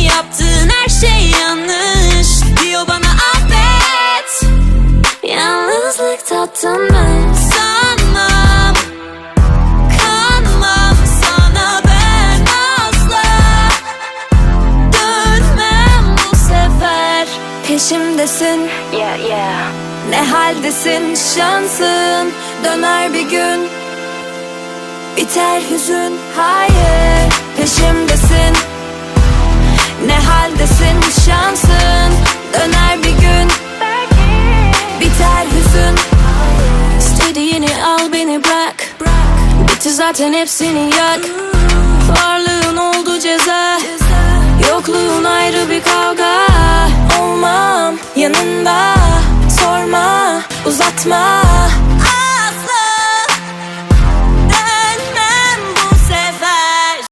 Yaptığın her şey yanlış Diyor bana affet. Yalnızlık tatlımız Sanmam Kanmam sana ben asla. Dönmem bu sefer. Peşimdesin. Yeah yeah. Ne haldesin? Şansın. Döner bir gün. Biter hüzün. Hayır. Zaten hepsini yak. Varlığın oldu ceza. Yokluğun ayrı bir kavga. Olmam yanında. Sorma uzatma